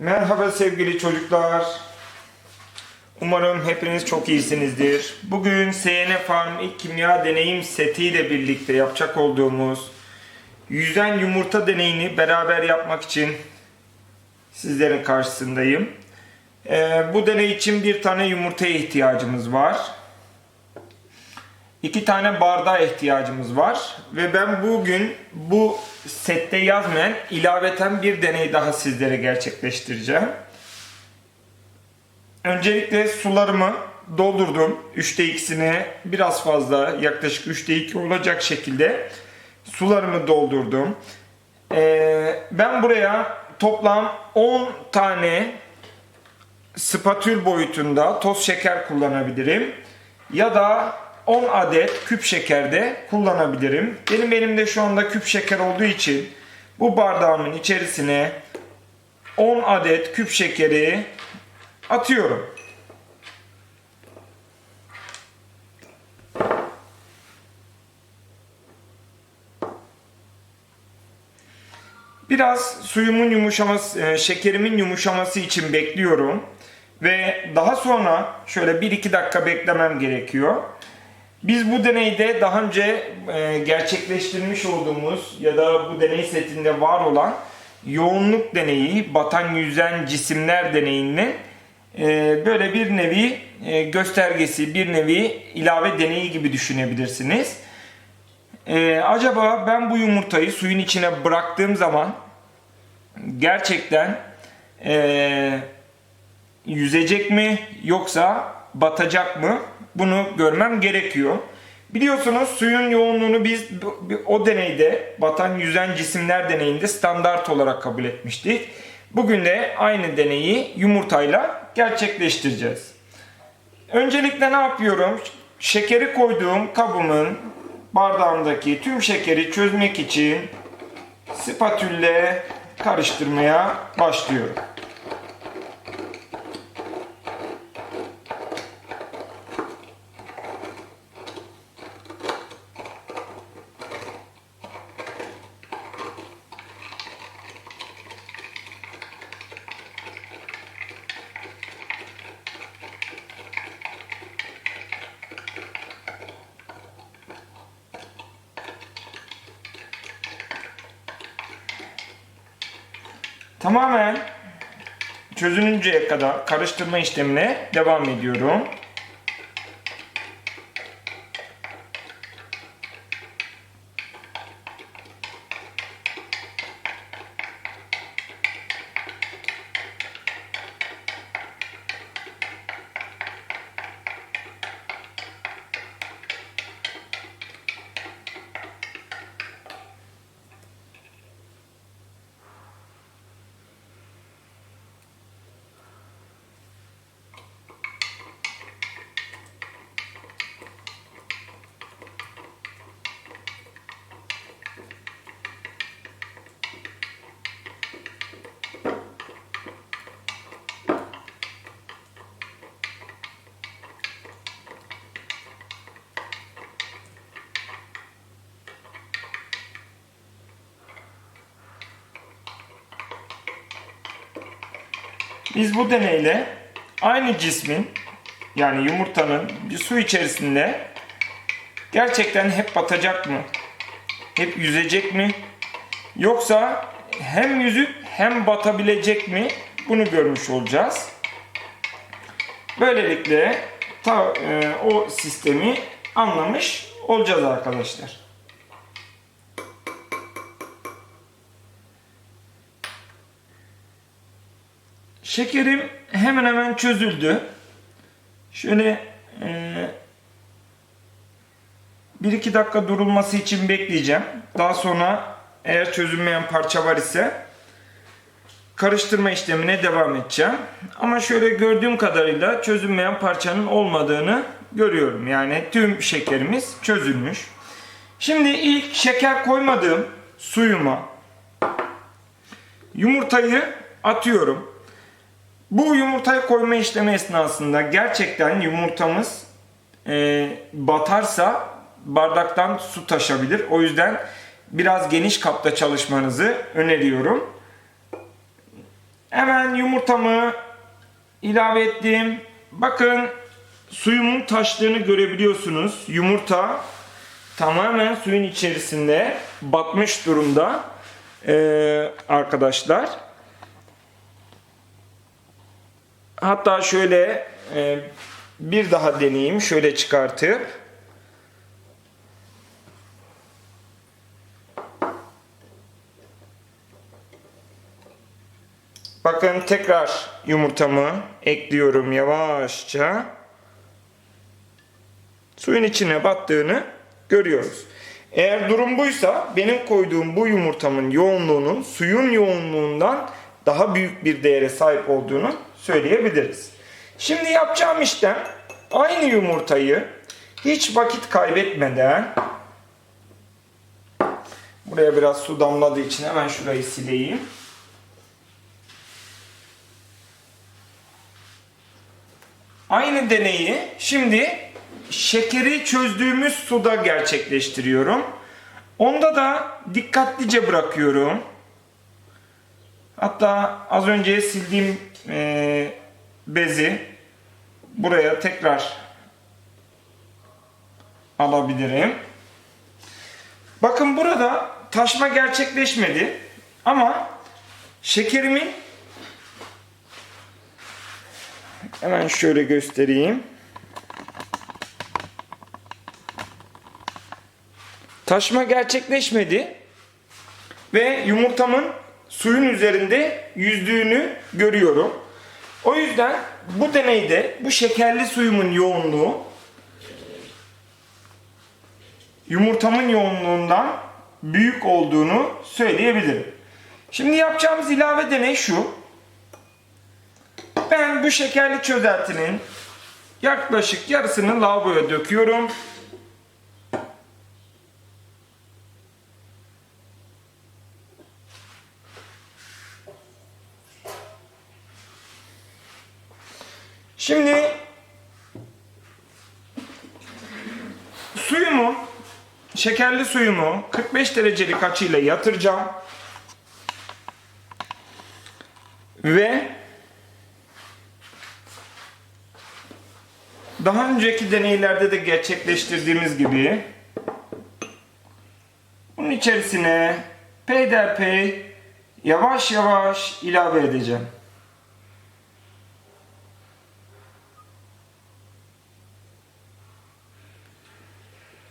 Merhaba sevgili çocuklar. Umarım hepiniz çok iyisinizdir. Bugün SN Farm ilk kimya deneyim setiyle birlikte yapacak olduğumuz yüzen yumurta deneyini beraber yapmak için sizlerin karşısındayım. Ee, bu deney için bir tane yumurtaya ihtiyacımız var. İki tane bardağa ihtiyacımız var. Ve ben bugün bu sette yazmayan ilaveten bir deney daha sizlere gerçekleştireceğim. Öncelikle sularımı doldurdum. 3'te 2'sine biraz fazla yaklaşık 3'te 2 olacak şekilde sularımı doldurdum. Ee, ben buraya toplam 10 tane spatül boyutunda toz şeker kullanabilirim. Ya da 10 adet küp şeker de kullanabilirim. Benim elimde şu anda küp şeker olduğu için bu bardağımın içerisine 10 adet küp şekeri atıyorum. Biraz suyumun yumuşaması, e, şekerimin yumuşaması için bekliyorum. Ve daha sonra şöyle 1-2 dakika beklemem gerekiyor. Biz bu deneyde daha önce e, gerçekleştirmiş olduğumuz ya da bu deney setinde var olan yoğunluk deneyi, batan yüzen cisimler deneyinin e, böyle bir nevi e, göstergesi, bir nevi ilave deneyi gibi düşünebilirsiniz. Acaba ben bu yumurtayı suyun içine bıraktığım zaman gerçekten yüzecek mi yoksa batacak mı? Bunu görmem gerekiyor. Biliyorsunuz suyun yoğunluğunu biz o deneyde batan yüzen cisimler deneyinde standart olarak kabul etmiştik. Bugün de aynı deneyi yumurtayla gerçekleştireceğiz. Öncelikle ne yapıyorum? Şekeri koyduğum kabımın bardağımdaki tüm şekeri çözmek için spatülle karıştırmaya başlıyorum. Tamamen çözününceye kadar karıştırma işlemine devam ediyorum. Biz bu deneyle aynı cismin yani yumurtanın bir su içerisinde gerçekten hep batacak mı? Hep yüzecek mi? Yoksa hem yüzüp hem batabilecek mi? Bunu görmüş olacağız. Böylelikle ta, e, o sistemi anlamış olacağız arkadaşlar. Şekerim hemen hemen çözüldü. Şöyle e, 1-2 dakika durulması için bekleyeceğim. Daha sonra eğer çözülmeyen parça var ise karıştırma işlemine devam edeceğim. Ama şöyle gördüğüm kadarıyla çözülmeyen parçanın olmadığını görüyorum. Yani tüm şekerimiz çözülmüş. Şimdi ilk şeker koymadığım suyuma yumurtayı atıyorum. Bu yumurtayı koyma işlemi esnasında gerçekten yumurtamız e, batarsa bardaktan su taşabilir. O yüzden biraz geniş kapta çalışmanızı öneriyorum. Hemen yumurtamı ilave ettim. Bakın suyumun taştığını görebiliyorsunuz. Yumurta tamamen suyun içerisinde batmış durumda ee, arkadaşlar. Hatta şöyle e, bir daha deneyeyim. Şöyle çıkartıp Bakın tekrar yumurtamı ekliyorum yavaşça. Suyun içine battığını görüyoruz. Eğer durum buysa benim koyduğum bu yumurtamın yoğunluğunun suyun yoğunluğundan daha büyük bir değere sahip olduğunu söyleyebiliriz. Şimdi yapacağım işlem aynı yumurtayı hiç vakit kaybetmeden buraya biraz su damladığı için hemen şurayı sileyim. Aynı deneyi şimdi şekeri çözdüğümüz suda gerçekleştiriyorum. Onda da dikkatlice bırakıyorum. Hatta az önce sildiğim e, bezi buraya tekrar alabilirim. Bakın burada taşma gerçekleşmedi ama şekerimin Hemen şöyle göstereyim. Taşma gerçekleşmedi ve yumurtamın suyun üzerinde yüzdüğünü görüyorum. O yüzden bu deneyde bu şekerli suyumun yoğunluğu yumurtamın yoğunluğundan büyük olduğunu söyleyebilirim. Şimdi yapacağımız ilave deney şu. Ben bu şekerli çözeltinin yaklaşık yarısını lavaboya döküyorum. Şimdi suyumu, şekerli suyumu 45 derecelik açıyla yatıracağım. Ve Daha önceki deneylerde de gerçekleştirdiğimiz gibi bunun içerisine peyderpey yavaş yavaş ilave edeceğim.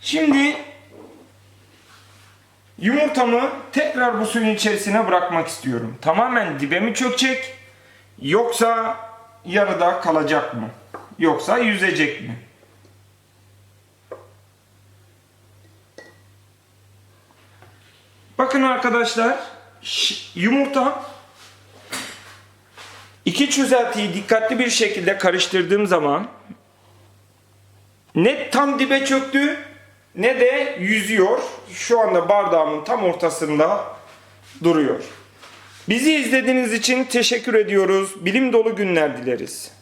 Şimdi yumurtamı tekrar bu suyun içerisine bırakmak istiyorum. Tamamen dibe mi çökecek yoksa yarıda kalacak mı? Yoksa yüzecek mi? Bakın arkadaşlar yumurta iki çözeltiyi dikkatli bir şekilde karıştırdığım zaman ne tam dibe çöktü ne de yüzüyor. Şu anda bardağımın tam ortasında duruyor. Bizi izlediğiniz için teşekkür ediyoruz. Bilim dolu günler dileriz.